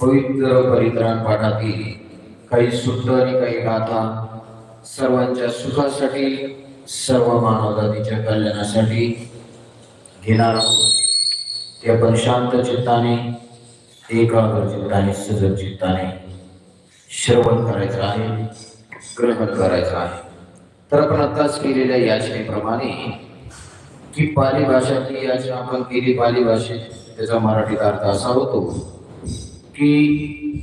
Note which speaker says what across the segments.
Speaker 1: पवित्र परित्राण पाठातील काही सूत्र आणि काही गाथा सर्वांच्या सुखासाठी सर्व मानवजातीच्या कल्याणासाठी घेणार आहोत. ते आपण शांत चित्ताने एकाग्र चित्ताने सजग चित्ताने श्रवण करायचं आहे ग्रहण करायचं आहे. तर आपण आताच केलेल्या याचनेप्रमाणे की पाली भाषातली याचना आपण केली. पाली भाषेत त्याचा मराठीत अर्थ असा होतो की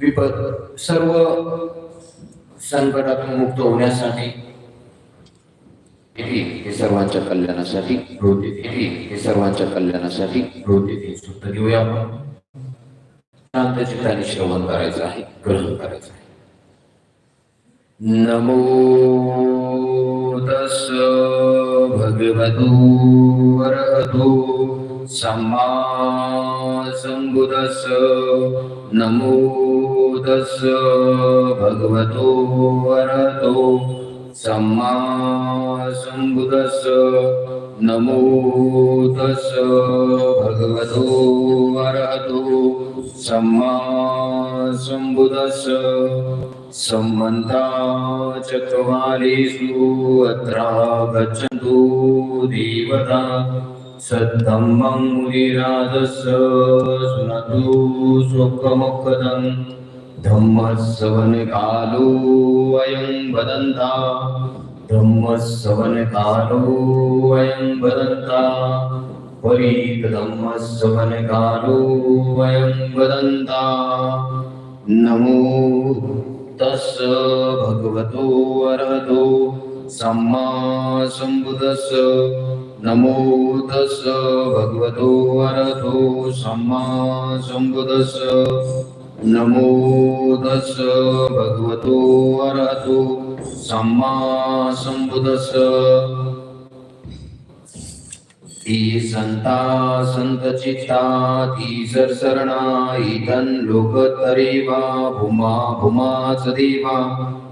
Speaker 1: विपद सर्व संकटातून मुक्त होण्यासाठी येतील हे सर्वांच्या कल्याणासाठी हे सर्वांच्या कल्याणासाठी येतील सुद्धा घेऊया आपण. शांत चित्ताने श्रवण करायचं आहे ग्रहण करायचं आहे. नमो तस् भगवतो वरहतो. सम्मा सम्बुदस् नमो तस् भगवतो वरतो। सम्मा सम्बुदस् नमो तस् भगवतो वरहतो सम्मा सम्बुदस् सम्मन्ता चत्वारिषु अत्रा गच्छन्तु देवता। सद्धम्मं मुनिराजस्य सुनतु सुखमुखदम् धम्मस्सवनकालो अयं वदन्ता। धम्मस्सवनकालो अयं वदन्ता। परितधम्मस्सवनकालो अयं वदन्ता। नमो तस् भगवतो अरहतो। सम्मा सम्बुदस् नमो तस् भगवतो अरहतो सम्मा सम्बुदस् नमो तस् भगवतो अरहतो सम्मा सम्बुदस् ती संता संत चित्ता ती सरसरणा इतन लोकतरेवा भूमा भुमा सदेवा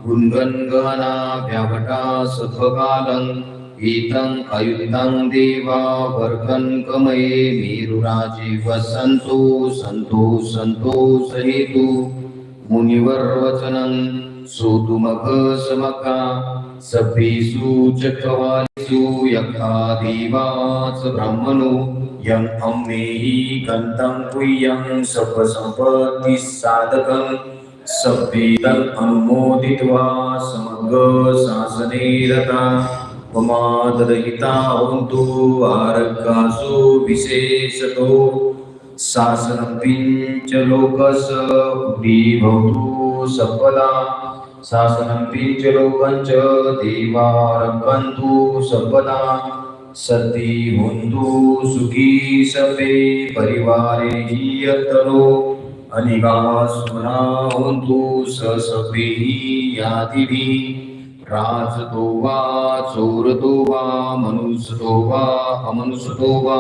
Speaker 1: गुणगण गहना व्यावटा सत्वकालं इतं अयुतं देवा वर्गन कमये मेरुराजे वसंतो संतो संतोष हेतु मुनिवर्वचनं सोतुमघ समका सभ्येषु चक्रवालिषु यथा देवाच ब्रह्मणो यं अम्मेहि गन्तं कुय्यं सपसम्पत्ति साधकं। सभ्येदम् अनुमोदित्वा समग्रशासने रता। ममादरहिता हन्तु आरकासु विशेषतो शासनं पिञ्च लोकस भवतु सफला। शासनं पिञ्च लोकञ्च देवारकन्तु सफला। सती हुन्तु सुखी सपे परिवारे यत्तरो यतरो अनिगासुना हुन्तु ससभिः यादिभिः राजतो वा चोरतो वा मनुष्यतो वा अमनुष्यतो वा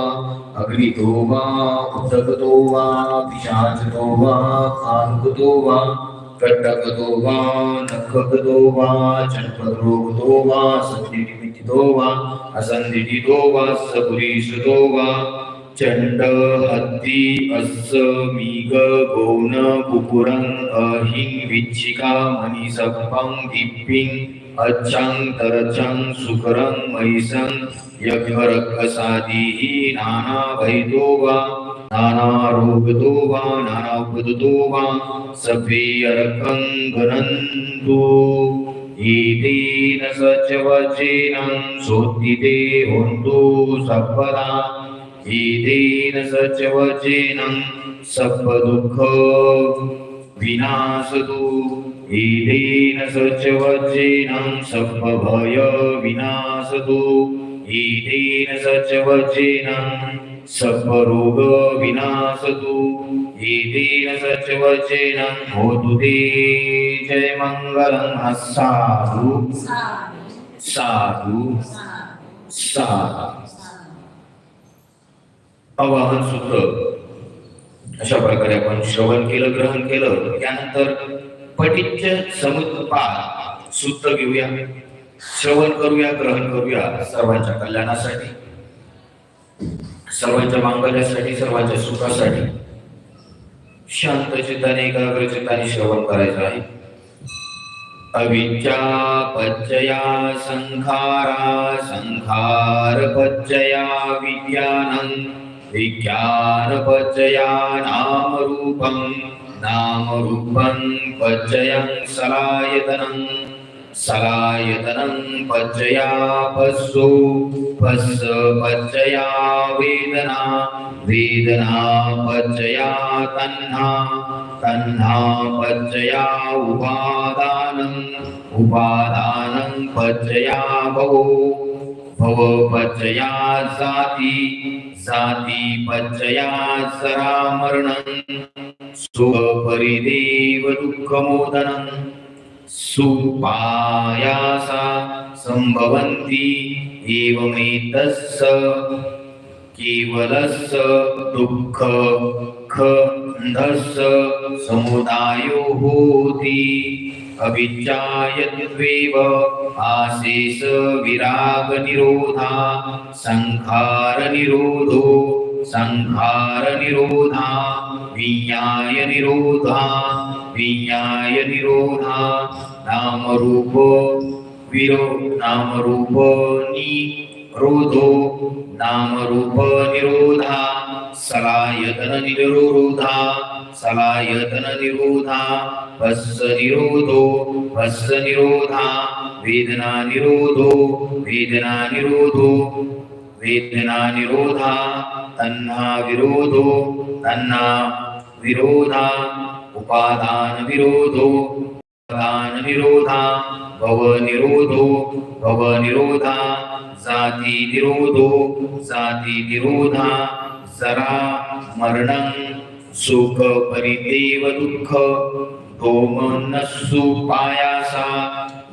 Speaker 1: अग्नितो वा उदकतो वा पिशाचतो वा कानुकतो वा कट्टकतो वा नखगतो वा चण्डरोगतो वा सन्धिनिमित्तितो वा असन्धितो वा सपुरीषतो वा चंड हत्ती अस मीग गोन कुकुरं अहिं विच्छिका मणिसप्पं दिप्पिं अच्छां सुकरं महिषं यज्ञरक्षसादिः नानाभैदो वा नानारोगतो वा नानापदतो वा सभ्येऽर्कं गणन्तु। एतेन सचवचेनं सोत्थिते होन्तु सर्वदा एतेन सचवचेनं सर्वदुःख विनाशतु एतेन सचवचेनं सप्पभय विनाशतु। एतेन सचवचेनं सप्परोग विनाशतु। एतेन सचवचेनं होतु ते जय मङ्गलं हा साधु। साधु। साधु। आवाहन सूत्र अशा प्रकारे आपण श्रवण केलं ग्रहण केलं. त्यानंतर पवित्र समुद्रपाल सूत्र घेऊया. श्रवण करूया ग्रहण करूया सर्वांच्या कल्याणासाठी सर्वांच्या मांगल्यासाठी सर्वांच्या सुखासाठी. शांत चित्ताने एकाग्र चित्ताने श्रवण करायचं आहे. अविद्या पचया संखारा संखार पचया विज्ञान विज्ञान पचया नाम रूपम नामरूपं पज्जयं सलायतनं। सलायतनं पच्चया पस्सु पस्स पज्जया वेदना। वेदना पज्जया तन्हा। तन्हा पज्जया उपादानम् उपादानं पज्जया भवो। भव पज्जया जाति जाति पज्जया सरामरणं सुपरिदेव दुःखमोदनं सुपायासा सम्भवन्ति एवमेतस्स केवलस्स दुःख खन्धस्स समुदायो होति अविद्यायत्वेव आशेष विरागनिरोधा निरोधा संहार निरोधा विज्ञाय निरोधा विज्ञाय निरोधा नाम रूप विरो नाम रूप निरोधो नाम रूप निरोधा सलायतन निरोधा सलायतन निरोधा भस्स निरोधो भस्स निरोधा वेदना निरोधो वेदना निरोधो वेदना निरोधा तन्हा विरोधो तन्हा विरोधा उपादान विरोधो उपादान निरोधा भव निरोधो भव निरोधा जाती निरोधो जाती निरोधा जरा मरणं सुख परिदेव दुःख दोमनस्सु पायासा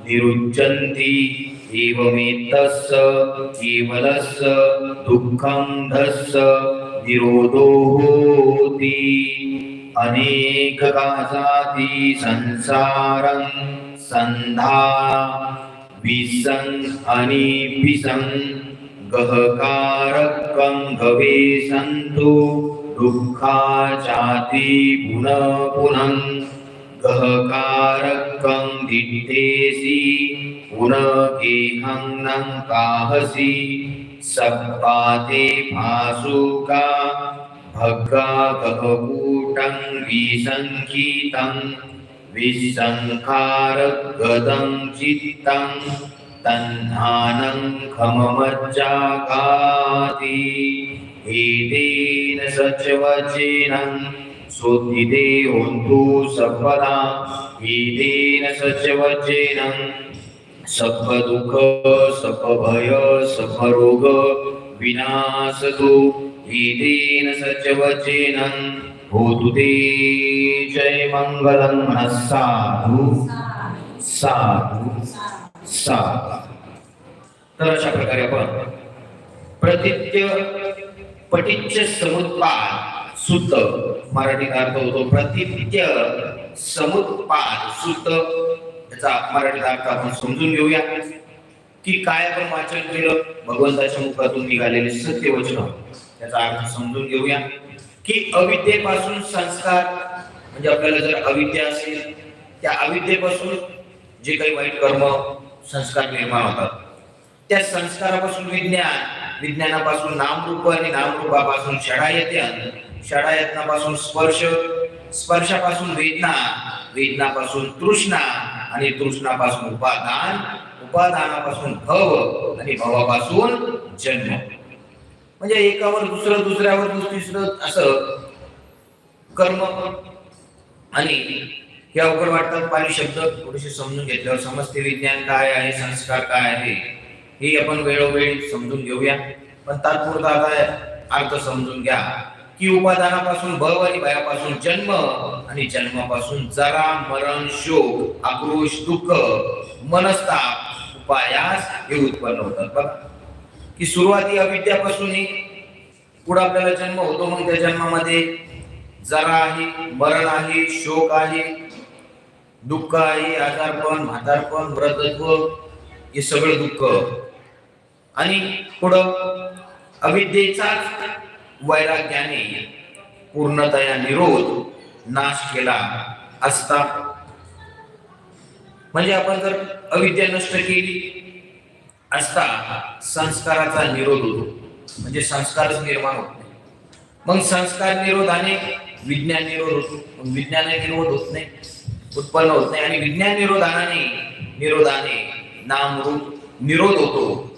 Speaker 1: निरुच्यन्ति एवमेतस्य केवलस्य दुःखं धस्य निरोधो होति अनेककाजाति संसारं सन्धा विसं अनिपिसं गहकारकं गवे सन्तु दुःखाचाति पुनः पुनः। गहकारकं दिट्टेसि पुनः काहसि सप्पाते भासुका भग्गा गहकूटं विसङ्गीतं विसङ्खारगदं चित्तं तन्नानं खममज्जागाति एतेन सचवचेनं सच वचेन सपदा एतेन सचवचेनं सपदुःख सपभय सपरोग विनाशतु सच वचेन होतु ते जय मङ्गलं मनः साधु। साधु। साधु। तर अशा प्रकारे आपण प्रतित्य पटिच्य समुत्पाद सुत. मराठी अर्थ होतो प्रतित्य समुत्पाद. सुत याचा मराठी अर्थ आपण समजून घेऊया. की काय आपण वाचन केलं? भगवंताच्या मुखातून निघालेले सत्य वचन त्याचा अर्थ समजून घेऊया. की अविद्येपासून संस्कार म्हणजे आपल्याला जर अविद्या असेल त्या अविद्येपासून जे काही वाईट कर्म संस्कार निर्माण होतात. त्या संस्कारापासून विज्ञान विज्ञानापासून नामरूप आणि नामरूपापासून येते. षडायत्नापासून स्पर्श स्पर्शापासून वेदना वेदनापासून तृष्णा आणि तृष्णापासून उपादान उपादानापासून भव आणि भवापासून जन्म. म्हणजे एकावर दुसरं दुसऱ्यावर तिसरं असं कर्म आणि हे अवघड वाटतात. पाणी शब्द थोडेसे समजून घेतल्यावर समजते विज्ञान काय आहे संस्कार काय आहे हे आपण वेळोवेळी समजून घेऊया. पण तात्पुरता आता अर्थ समजून घ्या. की उपादानापासून भव आणि भयापासून जन्म आणि जन्मापासून जरा मरण शोक आक्रोश दुःख मनस्ताप उपायास हे उत्पन्न होतात. बघा की सुरुवाती अविद्यापासून पुढे आपल्याला जन्म होतो. मग त्या जन्मामध्ये जरा आहे मरण आहे शोक आहे दुःख आहे आजारपण म्हातारपण व्रतत्व हे सगळं दुःख. आणि पुढं अविद्येचाच वैराग्याने पूर्णतया निरोध नाश केला असता. म्हणजे आपण जर अविद्या नष्ट केली असता संस्काराचा निरोध होतो. म्हणजे संस्कारच निर्माण होत नाही. मग संस्कार निरोधाने विज्ञान निरोध होतो. विज्ञान निरोध होत नाही उत्पन्न होत नाही आणि विज्ञान निरोधाने निरोधाने नामरूप निरोध होतो.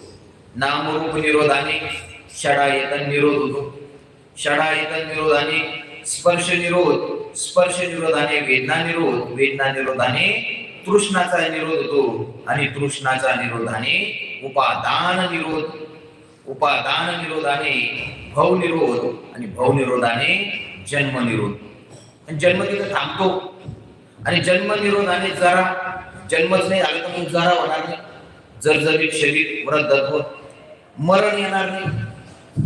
Speaker 1: नामरूप निरोधाने षडायतन निरोध होतो. षडायतन निरोधाने स्पर्श निरोध स्पर्श निरोधाने वेदना निरोध वेदना निरोधाने तृष्णाचा निरोध होतो आणि तृष्णाचा निरोधाने उपादान निरोध. उपादान निरोधाने भव निरोध आणि भव निरोधाने जन्म निरोध. आणि जन्म तिथं थांबतो. आणि जन्म निरोधाने जरा जन्मच नाही आलं तर मग जरा होणार नाही. जर्जरीत शरीर वृद्धत्व मरण येणार नाही.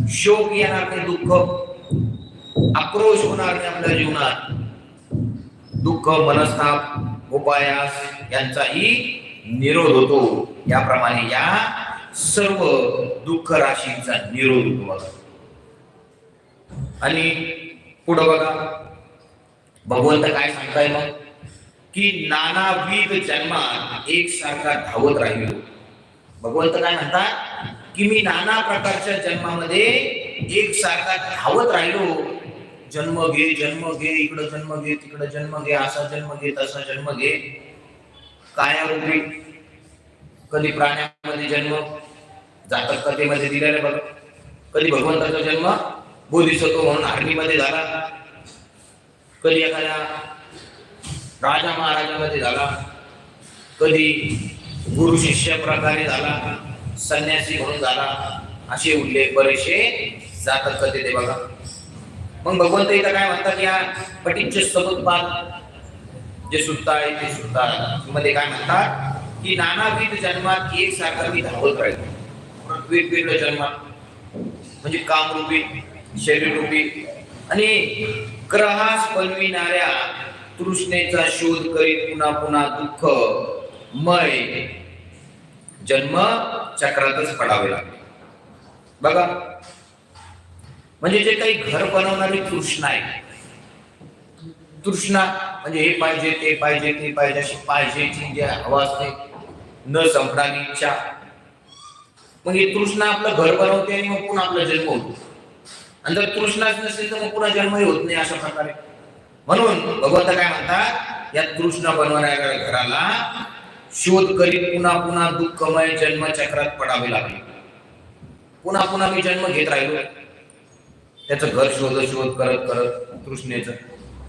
Speaker 1: शोक येणार नाही दुःख. आक्रोश होणार नाही आपल्या जीवनात. दुःख मनस्ताप उपायास यांचाही निरोध होतो. याप्रमाणे या सर्व दुःख राशींचा निरोध होतो बघा. आणि पुढं बघा. भगवंत काय सांगताय मग? की नानाविध जन्मात एकसारखा धावत राहिलो. भगवंत काय म्हणतात? की मी नाना प्रकारच्या जन्मामध्ये एक सारखा धावत राहिलो. जन्म घे जन्म घे इकडं जन्म घे तिकडं जन्म घे असा जन्म घे तसा जन्म घे. कायारूपी कधी प्राण्यामध्ये जन्म जातक कथेमध्ये दिलेला बघ. कधी भगवंताचा जन्म बोधिसत्व म्हणून आर्मीमध्ये झाला. कधी एखाद्या राजा महाराजामध्ये झाला. कधी गुरु शिष्य प्रकारे झाला. संन्यासी म्हणून झाला. असे उल्लेख बरेचसे जातक कथे ते बघा. मग भगवंत इथं काय म्हणतात या पटीचे समुत्पाद जे सुद्धा आहे ते सुद्धा मध्ये काय म्हणतात की नानाविध जन्मात एक सारखा मी धावत राहील. वेगवेगळ्या जन्मात. म्हणजे कामरूपी शरीररूपी. आणि ग्रहास बनविणाऱ्या तृष्णेचा शोध करीत पुन्हा पुन्हा दुःख मय जन्म चक्रातच पडावे लागले. बघा. म्हणजे जे काही घर बनवणारी तृष्णा आहे. तृष्णा म्हणजे हे पाहिजे ते पाहिजे ते पाहिजे अशी पाहिजेची जे हवा असते न संपणारी इच्छा. मग ही तृष्णा आपलं घर बनवते आणि मग पुन्हा आपला जन्म होतो. आणि जर तृष्णाच नसेल तर मग पुन्हा जन्मही होत नाही अशा प्रकारे. म्हणून भगवंत काय म्हणतात या तृष्णा बनवणाऱ्या घराला शोध करीत पुन्हा पुन्हा दुःखमय जन्म चक्रात पडावे लागले. पुन्हा पुन्हा मी जन्म घेत राहिलो. त्याचं घर शोध शोध करत करत तृष्णेच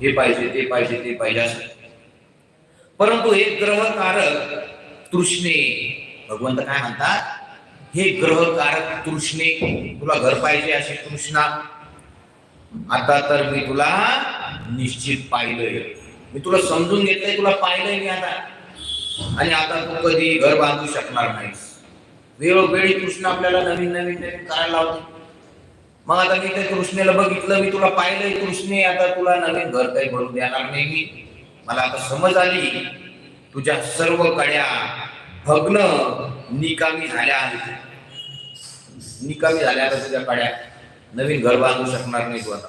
Speaker 1: हे पाहिजे ते पाहिजे ते पाहिजे असं. परंतु हे ग्रहकारक तृष्णे भगवंत काय म्हणतात? हे ग्रहकारक तृष्णे तुला घर पाहिजे अशी तृष्णा. आता तर मी तुला निश्चित पाहिलंय. मी तुला समजून घेतलंय तुला पाहिलंय मी आता. आणि आता तू कधी घर बांधू शकणार नाहीस वेळोवेळी कृष्ण आपल्याला नवीन नवीन नवीन करायला लावते. मग आता मी ते कृष्णेला बघितलं मी तुला पाहिलंय कृष्णे आता तुला नवीन घर काही बनवून देणार नाही मी. मला आता समज आली तुझ्या सर्व कड्या भग्न निकामी झाल्या आहेत. निकामी झाल्या आता तुझ्या कड्या. नवीन घर बांधू शकणार नाही तू आता.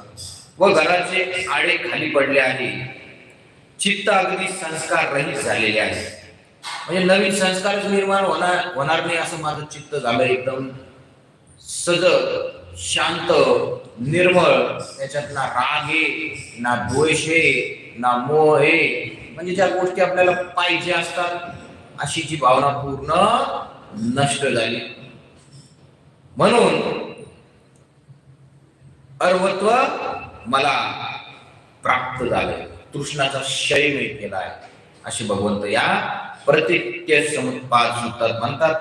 Speaker 1: व घराचे आडे खाली पडले आहे. चित्त अगदी संस्कार रहित झालेले आहे. म्हणजे नवीन संस्कारच निर्माण होणार होणार नाही असं माझं चित्त झालं एकदम. सज शांत निर्मळ त्याच्यात ना राग आहे ना द्वेष आहे ना मोह आहे. म्हणजे ज्या गोष्टी आपल्याला पाहिजे असतात अशी जी भावना पूर्ण नष्ट झाली. म्हणून अर्वत्व मला प्राप्त झालंय. तृष्णाचा क्षय मी आहे असे भगवंत या प्रत्येक समुत्पाद सूत्रात म्हणतात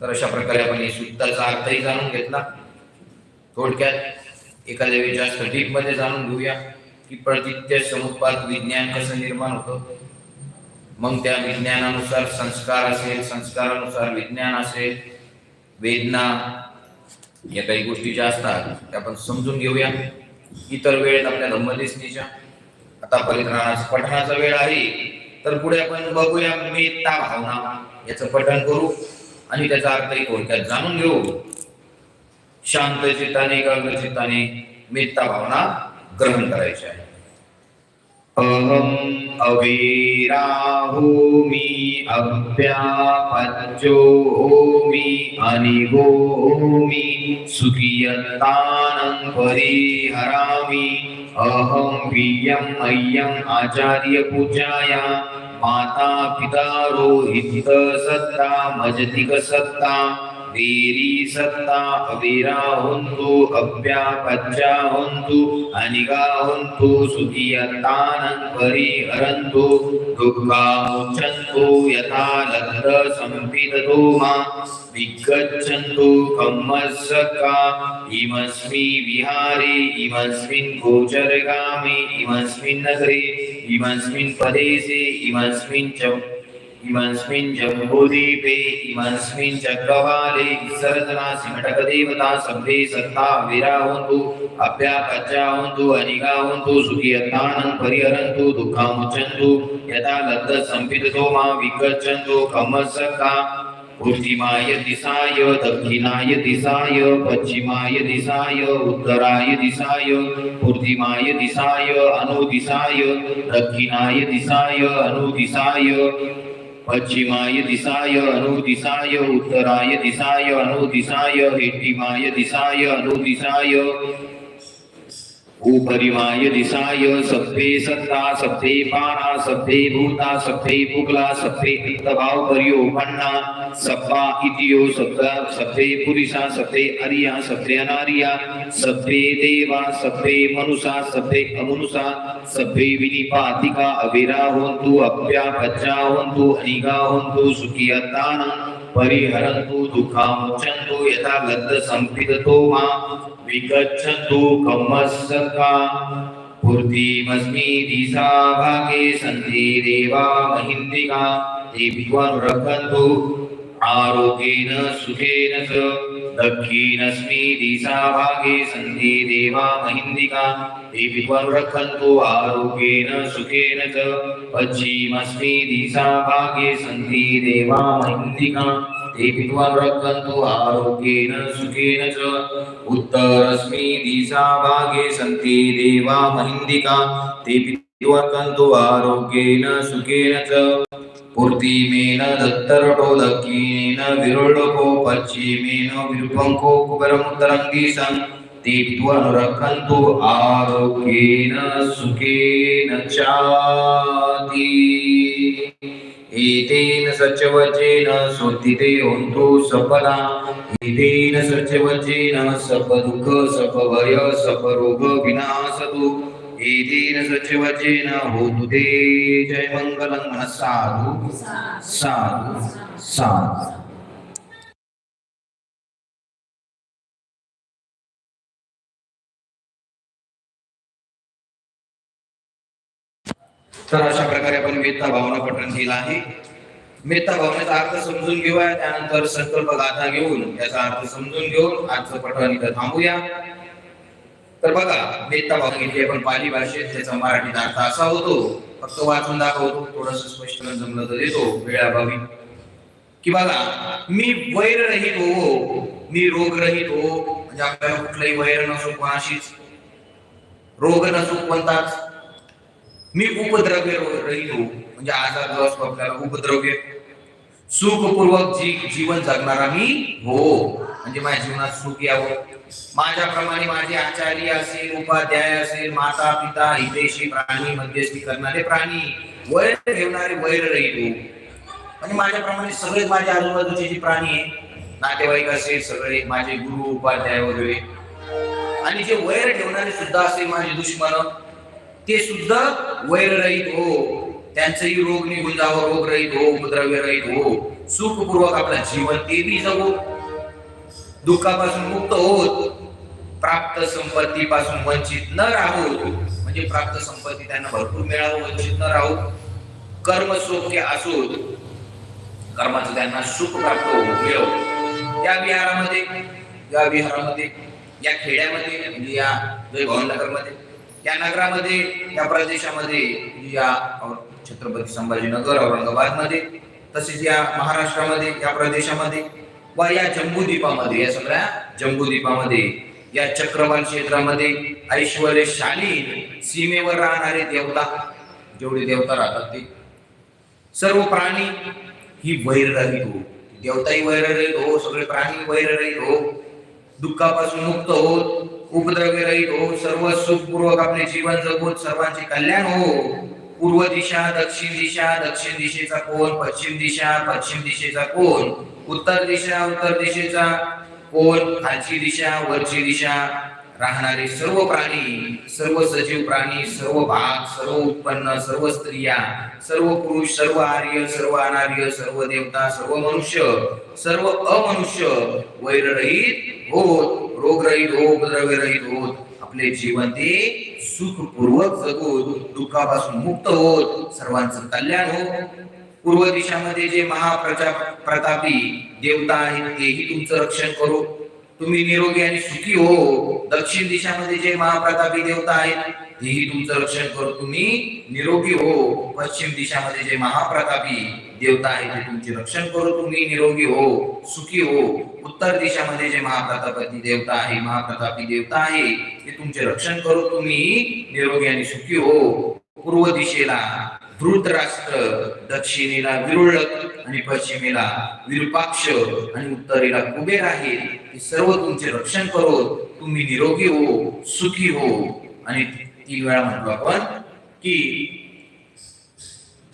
Speaker 1: तर अशा प्रकारे आपण या सूत्राचा अर्थही जाणून घेतला. थोडक्यात एखाद्या वेळी जास्त मध्ये जाणून घेऊया की प्रतित्य समुत्पाद विज्ञान कसं निर्माण होतं. मग त्या विज्ञानानुसार संस्कार असेल संस्कारानुसार विज्ञान असेल वेदना या काही गोष्टी ज्या असतात त्या आपण समजून घेऊया. इतर वेळेत आपल्या धम्मदेशनीच्या आता परित्राणाचा पठणाचा वेळ आहे. तर पुढे आपण बघूया मेत्ता भावना. याचं पठण करू आणि त्याचा अर्थही थोडक्यात जाणून घेऊ. शांत चित्ताने एकाग्र चित्ताने मेत्ता भावना ग्रहण करायची आहे.
Speaker 2: अहम् अवीराहोमि अव्यापज्योमि अनिगोमि सुखियन्तानं परिहरामि अहं प्रियम् अय्यम् आचार्यपूजाया। माता पिता रोहित सत्ता। मजतिक सत्ता वीरी सत्ता अवीरा हुन्तु अव्यापज्या हुन्तु अनिगा हुन्तु सुखियन्तानं परिहरन्तु दुःखामुच्यन्तु यथा लब्ध सम्पिदतो मा विगच्छन्तु कम्मस्सका इमस्मि विहारे इमस्मिन् गोचरगामे इमस्मिन् नगरे इमस्मिन् प्रदेशे इमस्मिन् च इमस्मिन् जम्बूदीपे इमस्मिन् चक्रवाले विसर्जनासि घटकदेवता सभ्ये सत्ता विराहन्तु अभ्यापच्चाहन्तु अनिगाहन्तु सुखियत्तानं परिहरन्तु दुःखामुच्यन्तु यथा लब्ध सम्पिततो मा विगच्छन्तु कमसका पूर्तिमाय दिशाय दक्षिणाय दिशाय पश्चिमाय दिशाय उत्तराय दिशाय पूर्तिमाय दिशाय अनुदिशाय दक्षिणाय दिशाय अनुदिशाय पश्चिमाय दिशाय अनुदिशाय उत्तराय दिशाय अनुदिशाय हेटिमाय दिशाय अनुदिशाय उपरिमाय दिशाय सभ्ये सत्ता सभ्ये पाना सभ्ये भूता सभ्ये पुगला सभ्ये अंतभाव परियो पन्ना सप्पा इतियो सभ्य सभ्ये पुरुषा सभ्ये अरिया सभ्ये अनारिया सभ्ये देवा सभ्ये मनुषा सभ्ये अमनुषा सभ्ये विनिपातिका अविरा होन्तु अप्या पच्चा होन्तु अनिगा होन्तु सुखियताना परिहरन्तु दुःखामुच्यन्तु यथा लब्ध सम्पिदतो मा विगच्छन्तु कम्मस्सका पूर्तिमस्मि दिशा भागे सन्ति देवा महिन्दिका ते विद्वानुरक्षन्तु आरोग्येन सुखेन च दक्षिणस्मि दिशा भागे सन्ति देवा महिन्दिका ते विद्वानुरक्षन्तु आरोग्येन सुखेन च पश्चिमस्मि दिशा भागे सन्ति देवा महिन्दिका ते विद्वानुरक्षन्तु आरोग्येन सुखेन च उत्तरस्मि दिशा भागे सन्ति देवा महिन्दिका ते विद्वर्कन्तु आरोग्येन सुखेन च पूर्तिमेन दत्तरटो दक्षिणेन विरुडको पश्चिमेन विरूपङ्को कुबरमुत्तरं दिशं ते आरोग्येन सुखेन चाति। एतेन सचवचेन स्वतिते हन्तु सपदा एतेन सचवचेन सपदुःख सपभय सपरोग विनाशतु। एतेन सचवचेन होतु ते। जय मङ्गलं मनः साधु। साधु। साधु। तर अशा प्रकारे आपण मेत्ता भावना पठण केलं आहे. मेहता भावनेचा अर्थ समजून घेऊया. त्यानंतर संकल्प गाथा घेऊन त्याचा अर्थ समजून घेऊन आजचं पठण इथं थांबूया. तर बघा मेहता भाव घेतली आपण पाली भाषेत त्याचा मराठीत अर्थ असा होतो. फक्त वाचून दाखवतो थोडस स्पष्टीकरण जमलं तर देतो. वेळाभावी की बघा मी वैर रहित हो मी रोग रहित हो म्हणजे आपल्याला कुठलाही वैर नसो कोणाशीच. रोग नसो कोणताच. मी उपद्रव्य रहिलो. हो म्हणजे आजार जो असतो आपल्याला उपद्रव्य. सुखपूर्वक जी जीवन जगणारा मी हो. म्हणजे माझ्या जीवनात सुख यावं. माझ्याप्रमाणे माझे आचार्य असेल उपाध्याय असेल माता पिता हितेशी प्राणी मध्यस्थी करणारे प्राणी वैर ठेवणारे वैर रहिलो. म्हणजे माझ्याप्रमाणे सगळे माझ्या आजूबाजूचे जे प्राणी आहे नातेवाईक असेल सगळे माझे गुरु उपाध्याय वगैरे. आणि जे वैर ठेवणारे सुद्धा असेल माझे दुश्मन ते सुद्धा वैररहित हो. त्यांचंही रोग निघून जावं रोगरहित हो उपद्रव्यरहित हो. सुखपूर्वक आपलं जीवन ते बी जगो. दुःखापासून मुक्त होत प्राप्त संपत्तीपासून वंचित न राहो. म्हणजे प्राप्त संपत्ती त्यांना भरपूर मिळावं वंचित न राहू. कर्म सोख्य असो कर्माचं त्यांना सुख प्राप्त हो मिळव. त्या विहारामध्ये या विहारामध्ये या खेड्यामध्ये म्हणजे या जय भवनगरमध्ये या नगरामध्ये या प्रदेशामध्ये या छत्रपती संभाजीनगर औरंगाबादमध्ये तसेच या महाराष्ट्रामध्ये या प्रदेशामध्ये व या जम्बूद्वीपामध्ये या सगळ्या जम्बूद्वीपामध्ये या चक्रवाल क्षेत्रामध्ये ऐश्वर्यशाली सीमेवर राहणारे देवता जेवढे देवता राहतात ते. सर्व प्राणी ही वैररहित हो. देवताही वैररहित हो सगळे प्राणी वैररहित हो. दुःखापासून मुक्त होत उपद्रवी हो सर्व सुखपूर्वक आपले जीवन जगून सर्वांचे कल्याण हो. पूर्व दिशा दक्षिण दिशा दक्षिण दिशेचा कोण पश्चिम दिशा पश्चिम दिशेचा कोण उत्तर दिशा उत्तर दिशेचा कोण खालची दिशा वरची दिशा राहणारे सर्व प्राणी सर्व सजीव प्राणी सर्व भाग सर्व उत्पन्न सर्व स्त्रिया सर्व पुरुष सर्व आर्य सर्व अनार्य सर्व देवता सर्व मनुष्य सर्व अमनुष्य वैररहित होत. रोगरहित हो उपद्रवरहित होत आपले जीवन ते सुखपूर्वक जगून दुःखापासून मुक्त होत सर्वांचं कल्याण हो पूर्व दिशामध्ये जे महाप्रजा प्रतापी देवता आहेत तेही तुमचं रक्षण करू. तुम्ही निरोगी आणि सुखी हो. दक्षिण दिशामध्ये जे महाप्रतापी देवता आहेत तेही तुमचं रक्षण कर तुम्ही निरोगी हो. पश्चिम दिशामध्ये जे महाप्रतापी देवता आहे ते तुमचे रक्षण करू तुम्ही निरोगी हो सुखी हो. उत्तर दिशामध्ये जे महाप्रतापती देवता आहे महाप्रतापी देवता आहे ते तुमचे रक्षण करू तुम्ही निरोगी आणि सुखी हो. पूर्व दिशेला धृतराष्ट्र दक्षिणेला विरुळ आणि पश्चिमेला विरूपाक्ष आणि उत्तरेला कुबेर आहे. हे सर्व तुमचे रक्षण करो तुम्ही निरोगी हो सुखी हो. आणि तीन वेळा म्हणतो आपण की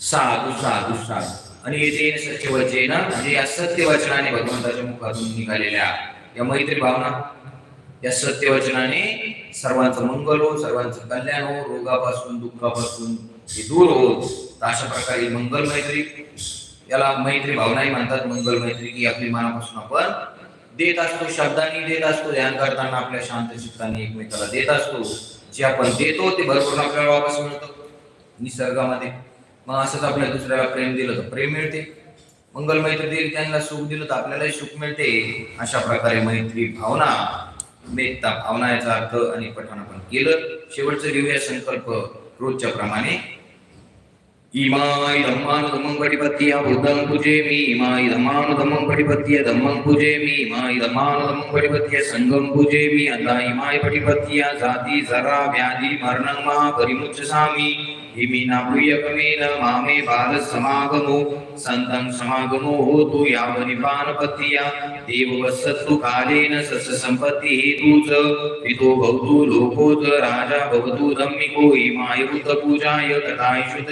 Speaker 2: साधू साधू साधू. आणि येथे सत्य वचन म्हणजे या सत्य वचनाने भगवंताच्या मुखातून निघालेल्या या मैत्री भावना या सत्य वचनाने सर्वांचं मंगल हो सर्वांचं कल्याण हो रोगापासून दुःखापासून हे दूर हो. अशा प्रकारे मंगल मैत्री याला मैत्री भावनाही म्हणतात. मंगल मैत्री की आपली मनापासून आपण देत असतो. शब्दांनी देत असतो. ध्यान करताना आपल्या शांत चित्ताने एकमेकाला देत असतो. जे आपण देतो ते भरपूर आपल्याला वापस मिळतं. निसर्गामध्ये. मग असंच आपल्याला दुसऱ्याला प्रेम दिलं तर प्रेम मिळते. मंगल मैत्री त्यांना सुख दिलं तर आपल्यालाही सुख मिळते. अशा प्रकारे मैत्री भावना मेत्ता भावना याचा अर्थ आणि पठण आपण केलं. शेवटचं घेऊया संकल्प रोजच्या प्रमाणे. इमाय धम्मान धम्मं पटिपत्य बुद्धं पूजेमि इमाय धम्मान धम्मं धम्मं पूजेमि इमाय धम्मान धम्मं पटिपत्य संगम पूजेमि अतः इमाय पटिपत्य जाति जरा व्याधि मरणं मा परिमुच्यसामि। हिमिना प्रियकमेन मामे बालसमागमो संतं समागमो होतु यावनिपानपत्या देववत्सत्तु कालेन सस्य संपत्ति च पितो भवतु लोको च राजा भवतु धम्मिको इमाय बुद्धपूजाय तथायुत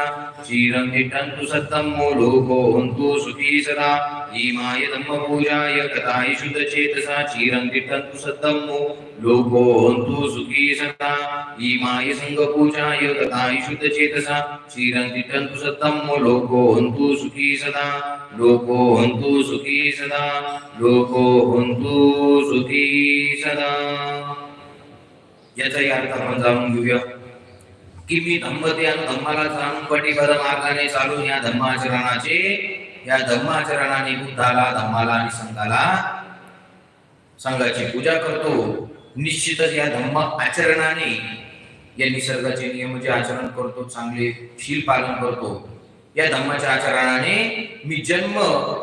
Speaker 2: चेतसा क्षीरं तिष्ठन्तु सत्तमो लोको हन्तु सुखी सदा। इमाय धम्मपूजाय कथाय शुद्धचेतसा। क्षीरं तिष्ठन्तु सत्तमो लोको हन्तु सुखी सदा। इमाय सङ्गपूजाय कथाय शुद्धचेतसा। क्षीरं तिष्ठन्तु सत्तमो लोको हन्तु सुखी सदा। लोको हन्तु सुखी सदा। लोको हन्तु सुखी सदा। याचाही अर्थ आपण जाणून घेऊया की मी धम्मते आणि धम्माला जाणून मार्गाने चालून या धम्माचरणाचे या धम्माचरणाने बुद्धाला धम्माला आणि संघाला संघाची पूजा करतो. निश्चितच या धम्म आचरणाने या निसर्गाचे नियम जे आचरण करतो चांगले शील पालन करतो या धम्माच्या आचरणाने मी जन्म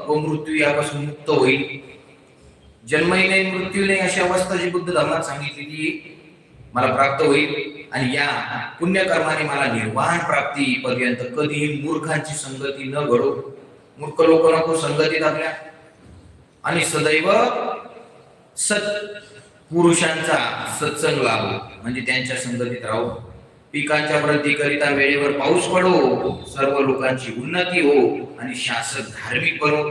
Speaker 2: व मृत्यू यापासून मुक्त होईल. जन्मही नाही मृत्यू नाही अशी अवस्था जी बुद्ध धर्मात सांगितलेली मला प्राप्त होईल. आणि या पुण्यकर्माने मला निर्वाण प्राप्ती पर्यंत कधीही मूर्खांची संगती न घडो. मूर्ख लोक नको संगतीत आपल्या आणि सदैव सत पुरुषांचा सत्संग लाभो म्हणजे त्यांच्या संगतीत राहू. पिकांच्या वृद्धीकरिता वेळेवर पाऊस पडो. सर्व लोकांची उन्नती हो आणि शासक धार्मिक बनो.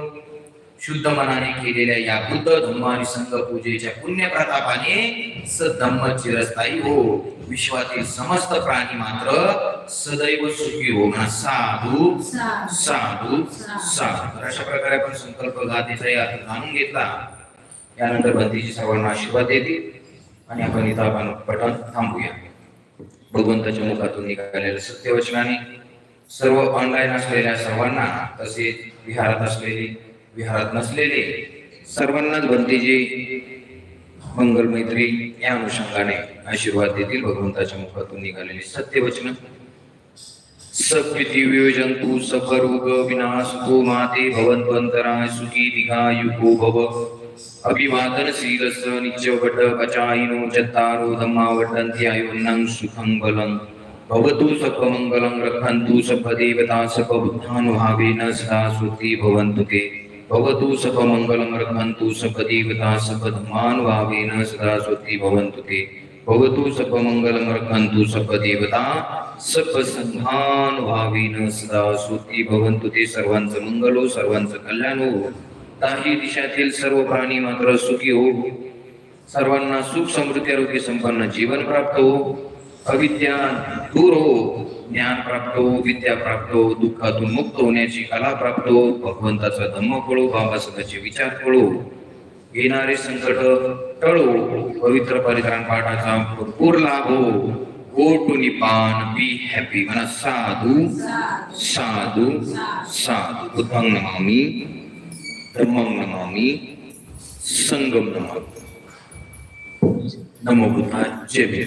Speaker 2: शुद्ध मनाने केलेल्या या बुद्ध धम्म आणि संघ पूजेच्या पुण्य प्रतापाने सद्धम्म चिरस्थायी हो. विश्वातील समस्त प्राणी मात्र सदैव सुखी हो. म्हणा साधू साधू साधू अशा प्रकारे आपण संकल्प गाथेचा अर्थ जाणून घेतला. यानंतर बंदीची सर्वांना आशीर्वाद देतील आणि आपण इथं आपण पठण थांबूया. भगवंताच्या मुखातून निघालेल्या सत्यवचनाने सर्व ऑनलाईन असलेल्या सर्वांना तसेच विहारात असलेले विहारात नसलेले सर्वांनाच भंतीजी मंगल मैत्री या अनुषंगाने आशीर्वाद देतील. भगवंताच्या मुखातून निघालेले सत्यवचन. सप्रिती वियोजंतु विनाश विनाशको माते भवन्वन्तराय सुखी दीर्घायुको भव। अभिवादन शीलस नित्य वट पचायिनो चत्तारो धम्मा वटन्ति आयुन्नं सुखं बलम् भवतु सपमङ्गलं रक्षन्तु सपदेवता सपबुद्धानुभावेन सदा सुखी भवन्तु ते। भवतु सपमङ्गलं रक्षन्तु सप धमान सदा सुखी भवन्तु ते। भवतु सपमङ्गलं रक्षन्तु सपदेवता सपसंधानुभावेन सदा सुखी भवन्तु ते। सर्वांचं मंगल हो सर्वांचं कल्याण। हो ताही दिशातील सर्व प्राणी मात्र सुखी हो। सर्वांना सुख समृद्धी आरोग्य संपन्न जीवन प्राप्त हो। अविद्या दूर हो। ज्ञान प्राप्त हो विद्या प्राप्त हो दुःखातून मुक्त होण्याची कला प्राप्त हो भगवंताचा धम्म कळो बाबासाहेबांचे विचार कळो येणारे संकट टळो पवित्र परिधान पाठाचा भरपूर लाभ हो. गो टू निपान बी हॅपी म्हणा साधू साधू साधू. बुद्धं नमामी धम्मं नमामी संगम नमामी. नमो बुद्धाय जय जय